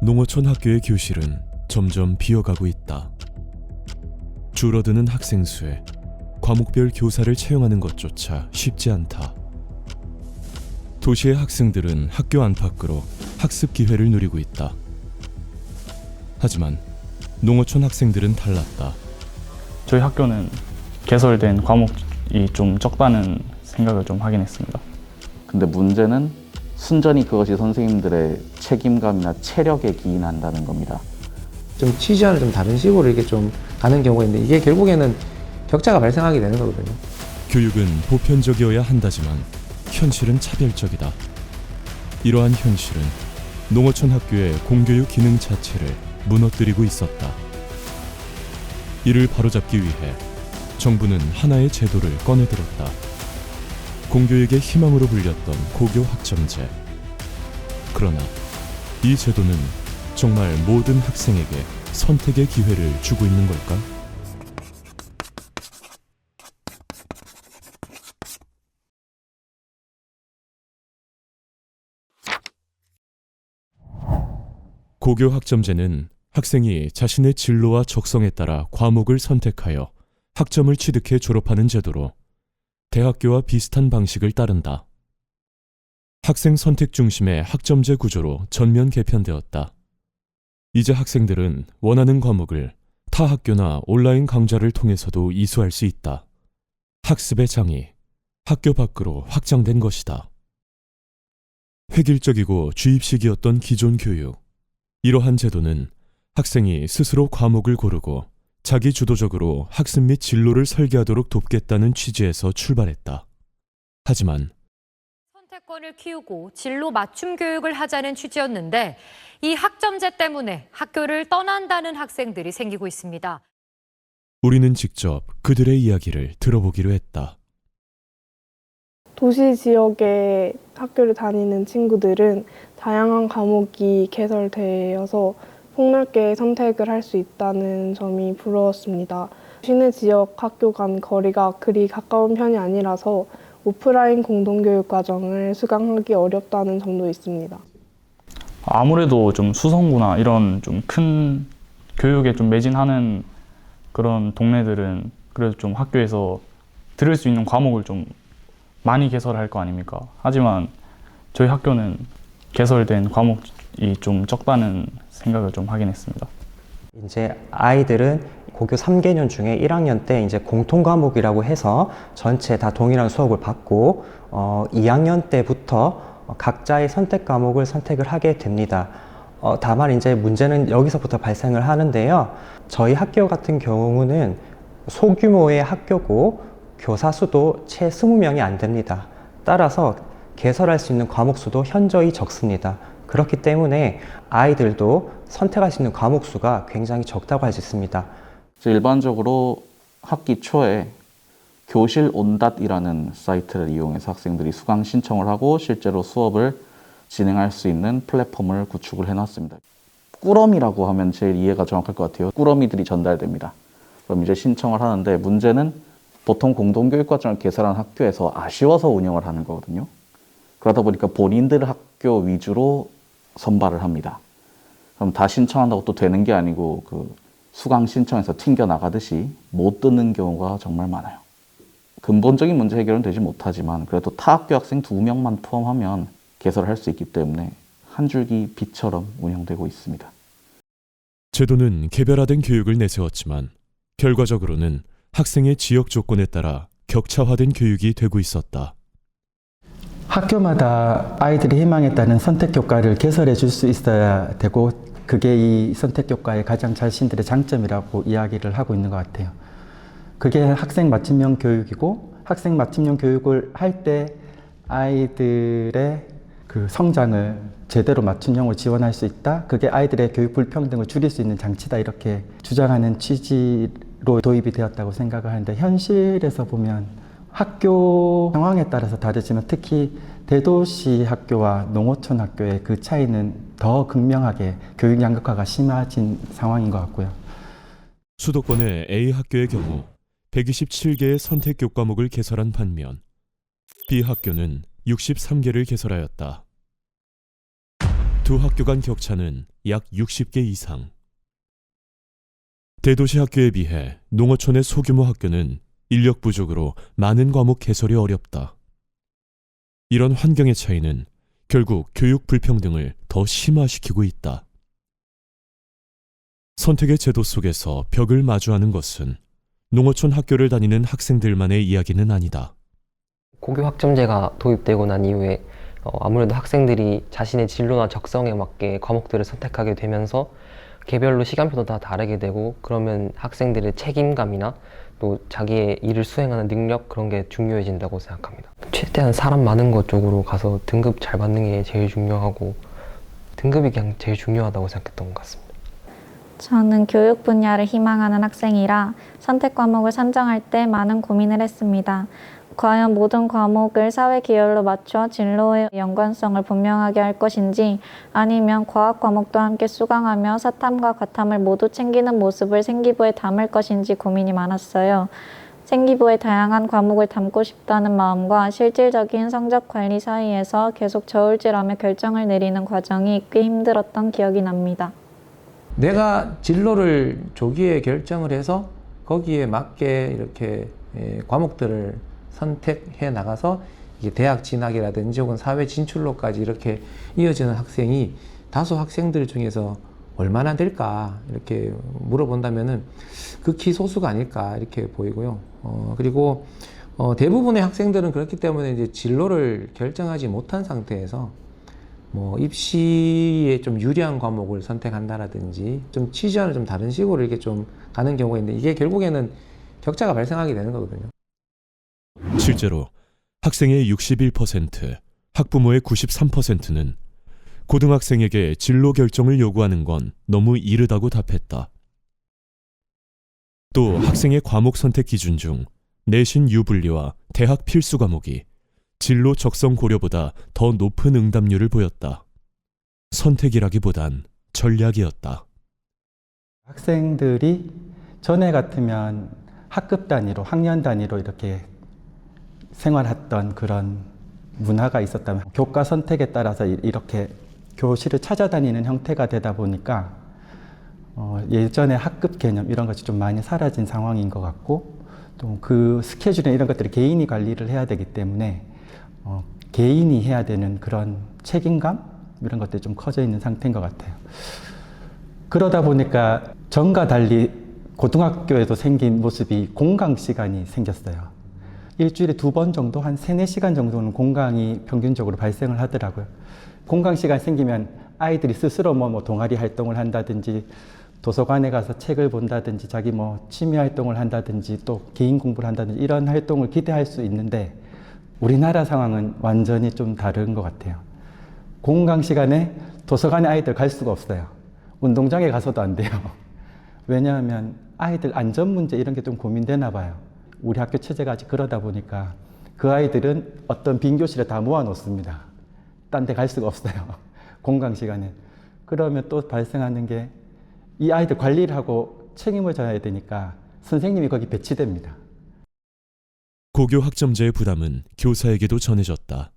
농어촌 학교의 교실은 점점 비어가고 있다. 줄어드는 학생 수에 과목별 교사를 채용하는 것조차 쉽지 않다. 도시의 학생들은 학교 안팎으로 학습 기회를 누리고 있다. 하지만 농어촌 학생들은 달랐다. 저희 학교는 개설된 과목이 좀 적다는 생각을 좀 하긴 했습니다. 근데 문제는 순전히 그것이 선생님들의 책임감이나 체력에 기인한다는 겁니다. 좀 취지와는 좀 다른 식으로 이렇게 좀 가는 경우가 있는데 이게 결국에는 격차가 발생하게 되는 거거든요. 교육은 보편적이어야 한다지만 현실은 차별적이다. 이러한 현실은 농어촌 학교의 공교육 기능 자체를 무너뜨리고 있었다. 이를 바로잡기 위해 정부는 하나의 제도를 꺼내들었다. 공교육의 희망으로 불렸던 고교 학점제. 그러나 이 제도는 정말 모든 학생에게 선택의 기회를 주고 있는 걸까? 고교 학점제는 학생이 자신의 진로와 적성에 따라 과목을 선택하여 학점을 취득해 졸업하는 제도로 대학교와 비슷한 방식을 따른다. 학생 선택 중심의 학점제 구조로 전면 개편되었다. 이제 학생들은 원하는 과목을 타 학교나 온라인 강좌를 통해서도 이수할 수 있다. 학습의 장이 학교 밖으로 확장된 것이다. 획일적이고 주입식이었던 기존 교육. 이러한 제도는 학생이 스스로 과목을 고르고 자기 주도적으로 학습 및 진로를 설계하도록 돕겠다는 취지에서 출발했다. 하지만 선택권을 키우고 진로 맞춤 교육을 하자는 취지였는데 이 학점제 때문에 학교를 떠난다는 학생들이 생기고 있습니다. 우리는 직접 그들의 이야기를 들어보기로 했다. 도시 지역의 학교를 다니는 친구들은 다양한 과목이 개설되어서 폭넓게 선택을 할 수 있다는 점이 부러웠습니다. 시내 지역 학교 간 거리가 그리 가까운 편이 아니라서 오프라인 공동교육 과정을 수강하기 어렵다는 점도 있습니다. 아무래도 좀 수성구나 이런 좀 큰 교육에 좀 매진하는 그런 동네들은 그래도 좀 학교에서 들을 수 있는 과목을 좀 많이 개설할 거 아닙니까? 하지만 저희 학교는 개설된 과목이 좀 적다는 생각을 좀 하긴 했습니다. 이제 아이들은 고교 3개년 중에 1학년 때 이제 공통 과목이라고 해서 전체 다 동일한 수업을 받고 어, 2학년 때부터 각자의 선택 과목을 선택을 하게 됩니다. 어, 다만 이제 문제는 여기서부터 발생을 하는데요. 저희 학교 같은 경우는 소규모의 학교고 교사 수도 채 20명이 안 됩니다. 따라서 개설할 수 있는 과목 수도 현저히 적습니다. 그렇기 때문에 아이들도 선택할 수 있는 과목 수가 굉장히 적다고 할 수 있습니다. 일반적으로 학기 초에 교실 온닷이라는 사이트를 이용해서 학생들이 수강 신청을 하고 실제로 수업을 진행할 수 있는 플랫폼을 구축을 해놨습니다. 꾸러미라고 하면 제일 이해가 정확할 것 같아요. 꾸러미들이 전달됩니다. 그럼 이제 신청을 하는데 문제는 보통 공동교육과정을 개설한 학교에서 아쉬워서 운영을 하는 거거든요. 그러다 보니까 본인들 학교 위주로 선발을 합니다. 그럼 다 신청한다고 또 되는 게 아니고 그 수강 신청에서 튕겨 나가듯이 못 듣는 경우가 정말 많아요. 근본적인 문제 해결은 되지 못하지만 그래도 타 학교 학생 두 명만 포함하면 개설할 수 있기 때문에 한 줄기 빛처럼 운영되고 있습니다. 제도는 개별화된 교육을 내세웠지만 결과적으로는 학생의 지역 조건에 따라 격차화된 교육이 되고 있었다. 학교마다 아이들이 희망에 따른 선택 교과를 개설해 줄 수 있어야 되고 그게 이 선택 교과의 가장 자신들의 장점이라고 이야기를 하고 있는 것 같아요. 그게 학생 맞춤형 교육이고 학생 맞춤형 교육을 할 때 아이들의 그 성장을 제대로 맞춤형으로 지원할 수 있다. 그게 아이들의 교육 불평등을 줄일 수 있는 장치다. 이렇게 주장하는 취지로 도입이 되었다고 생각을 하는데 현실에서 보면 학교 상황에 따라서 다르지만 특히 대도시 학교와 농어촌 학교의 그 차이는 더 극명하게 교육 양극화가 심해진 상황인 것 같고요. 수도권의 A 학교의 경우 127개의 선택 교과목을 개설한 반면 B 학교는 63개를 개설하였다. 두 학교 간 격차는 약 60개 이상. 대도시 학교에 비해 농어촌의 소규모 학교는 인력 부족으로 많은 과목 개설이 어렵다. 이런 환경의 차이는 결국 교육 불평등을 더 심화시키고 있다. 선택의 제도 속에서 벽을 마주하는 것은 농어촌 학교를 다니는 학생들만의 이야기는 아니다. 고교 학점제가 도입되고 난 이후에 어, 아무래도 학생들이 자신의 진로나 적성에 맞게 과목들을 선택하게 되면서 개별로 시간표도 다 다르게 되고 그러면 학생들의 책임감이나 또 자기의 일을 수행하는 능력 그런 게 중요해진다고 생각합니다. 최대한 사람 많은 곳 쪽으로 가서 등급 잘 받는 게 제일 중요하고 등급이 그냥 제일 중요하다고 생각했던 것 같습니다. 저는 교육 분야를 희망하는 학생이라 선택 과목을 선정할 때 많은 고민을 했습니다. 과연 모든 과목을 사회 계열로 맞춰 진로의 연관성을 분명하게 할 것인지 아니면 과학 과목도 함께 수강하며 사탐과 과탐을 모두 챙기는 모습을 생기부에 담을 것인지 고민이 많았어요. 생기부에 다양한 과목을 담고 싶다는 마음과 실질적인 성적 관리 사이에서 계속 저울질하며 결정을 내리는 과정이 꽤 힘들었던 기억이 납니다. 내가 진로를 조기에 결정을 해서 거기에 맞게 이렇게 예, 과목들을 선택해 나가서 이게 대학 진학이라든지 혹은 사회 진출로까지 이렇게 이어지는 학생이 다수 학생들 중에서 얼마나 될까 이렇게 물어본다면은 극히 소수가 아닐까 이렇게 보이고요. 어, 그리고 어, 대부분의 학생들은 그렇기 때문에 이제 진로를 결정하지 못한 상태에서 뭐 입시에 좀 유리한 과목을 선택한다라든지 좀 취지와는 좀 다른 식으로 이렇게 좀 가는 경우가 있는데 이게 결국에는 격차가 발생하게 되는 거거든요. 실제로 학생의 61%, 학부모의 93%는 고등학생에게 진로 결정을 요구하는 건 너무 이르다고 답했다. 또 학생의 과목 선택 기준 중 내신 유분리와 대학 필수 과목이 진로 적성 고려보다 더 높은 응답률을 보였다. 선택이라기보단 전략이었다. 학생들이 전에 같으면 학급 단위로, 학년 단위로 이렇게 생활했던 그런 문화가 있었다면 교과 선택에 따라서 이- 이렇게 교실을 찾아다니는 형태가 되다 보니까 어, 예전에 학급 개념 이런 것이 좀 많이 사라진 상황인 것 같고 또 그 스케줄이나 이런 것들을 개인이 관리를 해야 되기 때문에 어, 개인이 해야 되는 그런 책임감 이런 것들이 좀 커져 있는 상태인 것 같아요. 그러다 보니까 전과 달리 고등학교에도 생긴 모습이 공강 시간이 생겼어요. 일주일에 두 번 정도 한 세네 시간 정도는 공강이 평균적으로 발생을 하더라고요. 공강 시간 생기면 아이들이 스스로 뭐, 뭐 동아리 활동을 한다든지 도서관에 가서 책을 본다든지 자기 뭐 취미 활동을 한다든지 또 개인 공부를 한다든지 이런 활동을 기대할 수 있는데 우리나라 상황은 완전히 좀 다른 것 같아요. 공강 시간에 도서관에 아이들 갈 수가 없어요. 운동장에 가서도 안 돼요. 왜냐하면 아이들 안전 문제 이런 게 좀 고민되나 봐요. 우리 학교 체제가 아직 그러다 보니까 그 아이들은 어떤 빈 교실에 다 모아 놓습니다. 딴 데 갈 수가 없어요. 공강 시간에. 그러면 또 발생하는 게 이 아이들 관리를 하고 책임을 져야 되니까 선생님이 거기 배치됩니다. 고교 학점제의 부담은 교사에게도 전해졌다.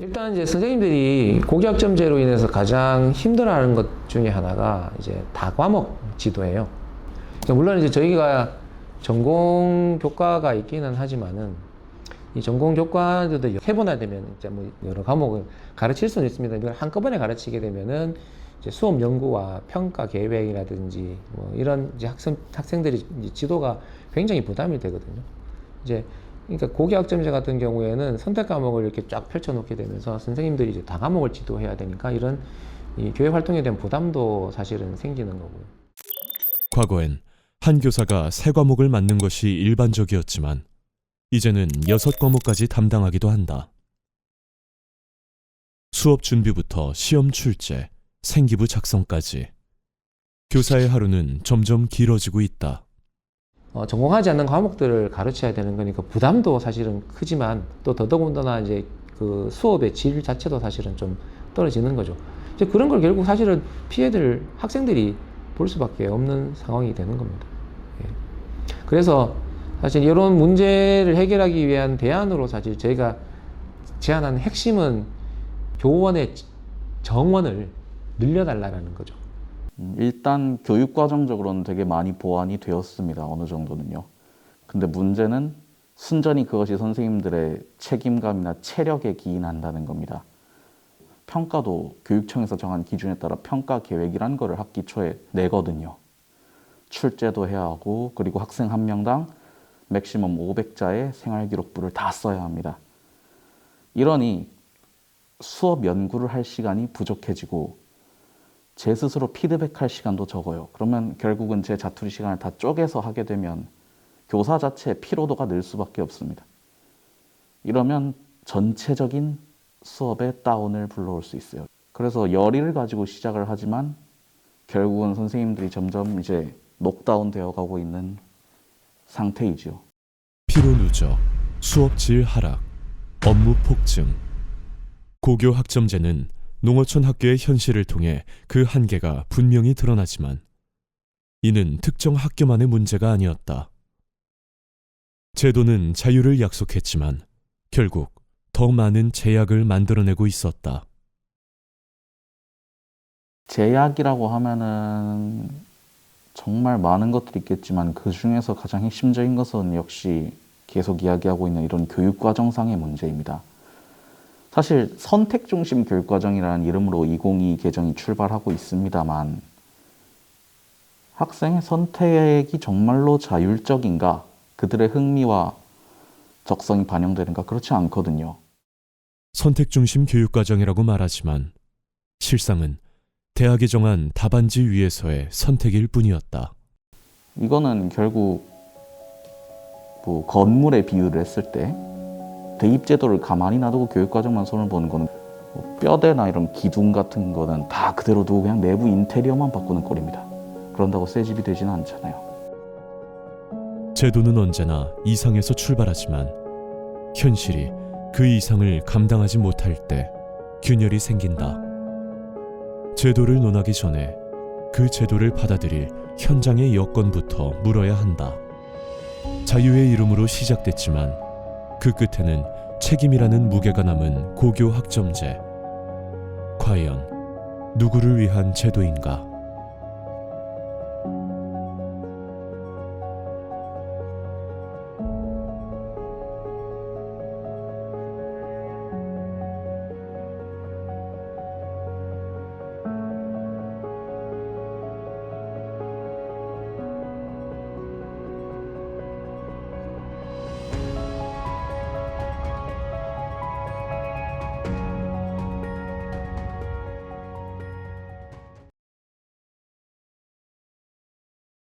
일단 이제 선생님들이 고교학점제로 인해서 가장 힘들어하는 것 중에 하나가 이제 다 과목 지도예요. 그러니까 물론 이제 저희가 전공 교과가 있기는 하지만은 이 전공 교과들도 세분화되면 이제 뭐 여러 과목을 가르칠 수는 있습니다. 이걸 한꺼번에 가르치게 되면은 이제 수업 연구와 평가 계획이라든지 뭐 이런 이제 학생 학생들이 이제 지도가 굉장히 부담이 되거든요. 이제 그러니까 고교학점제 같은 경우에는 선택 과목을 이렇게 쫙 펼쳐놓게 되면서 선생님들이 이제 다 과목을 지도해야 되니까 이런 이 교육 활동에 대한 부담도 사실은 생기는 거고요. 과거엔 한 교사가 세 과목을 맡는 것이 일반적이었지만 이제는 여섯 과목까지 담당하기도 한다. 수업 준비부터 시험 출제, 생기부 작성까지 교사의 하루는 점점 길어지고 있다. 어, 전공하지 않는 과목들을 가르쳐야 되는 거니까 부담도 사실은 크지만 또 더더군다나 이제 그 수업의 질 자체도 사실은 좀 떨어지는 거죠. 그런 걸 결국 사실은 피해들 학생들이 볼 수밖에 없는 상황이 되는 겁니다. 예. 그래서 사실 이런 문제를 해결하기 위한 대안으로 사실 저희가 제안하는 핵심은 교원의 정원을 늘려달라는 거죠. 음, 일단 교육과정적으로는 되게 많이 보완이 되었습니다. 어느 정도는요. 근데 문제는 순전히 그것이 선생님들의 책임감이나 체력에 기인한다는 겁니다. 평가도 교육청에서 정한 기준에 따라 평가 계획이란 거를 학기 초에 내거든요. 출제도 해야 하고 그리고 학생 한 명당 맥시멈 500자의 생활기록부를 다 써야 합니다. 이러니 수업 연구를 할 시간이 부족해지고 제 스스로 피드백할 시간도 적어요. 그러면 결국은 제 자투리 시간을 다 쪼개서 하게 되면 교사 자체의 피로도가 늘 수밖에 없습니다. 이러면 전체적인 수업에 다운을 불러올 수 있어요. 그래서 열의를 가지고 시작을 하지만 결국은 선생님들이 점점 이제 녹다운 되어 가고 있는 상태이지요. 피로 누적, 수업 질 하락, 업무 폭증. 고교 학점제는 농어촌 학교의 현실을 통해 그 한계가 분명히 드러나지만 이는 특정 학교만의 문제가 아니었다. 제도는 자유를 약속했지만 결국 더 많은 제약을 만들어내고 있었다. 제약이라고 하면은 정말 많은 것들이 있겠지만 그 중에서 가장 핵심적인 것은 역시 계속 이야기하고 있는 이런 교육과정상의 문제입니다. 사실 선택 중심 교육과정이라는 이름으로 2022 개정이 출발하고 있습니다만 학생의 선택이 정말로 자율적인가? 그들의 흥미와 적성이 반영되는가? 그렇지 않거든요. 선택 중심 교육과정이라고 말하지만 실상은 대학이 정한 답안지 위에서의 선택일 뿐이었다. 이거는 결국 뭐 건물에 비유를 했을 때 대입 제도를 가만히 놔두고 교육과정만 손을 보는 거는 뭐 뼈대나 이런 기둥 같은 거는 다 그대로 두고 그냥 내부 인테리어만 바꾸는 꼴입니다. 그런다고 새 집이 되지는 않잖아요. 제도는 언제나 이상에서 출발하지만 현실이 그 이상을 감당하지 못할 때 균열이 생긴다. 제도를 논하기 전에 그 제도를 받아들일 현장의 여건부터 물어야 한다. 자유의 이름으로 시작됐지만 그 끝에는 책임이라는 무게가 남은 고교 학점제. 과연 누구를 위한 제도인가?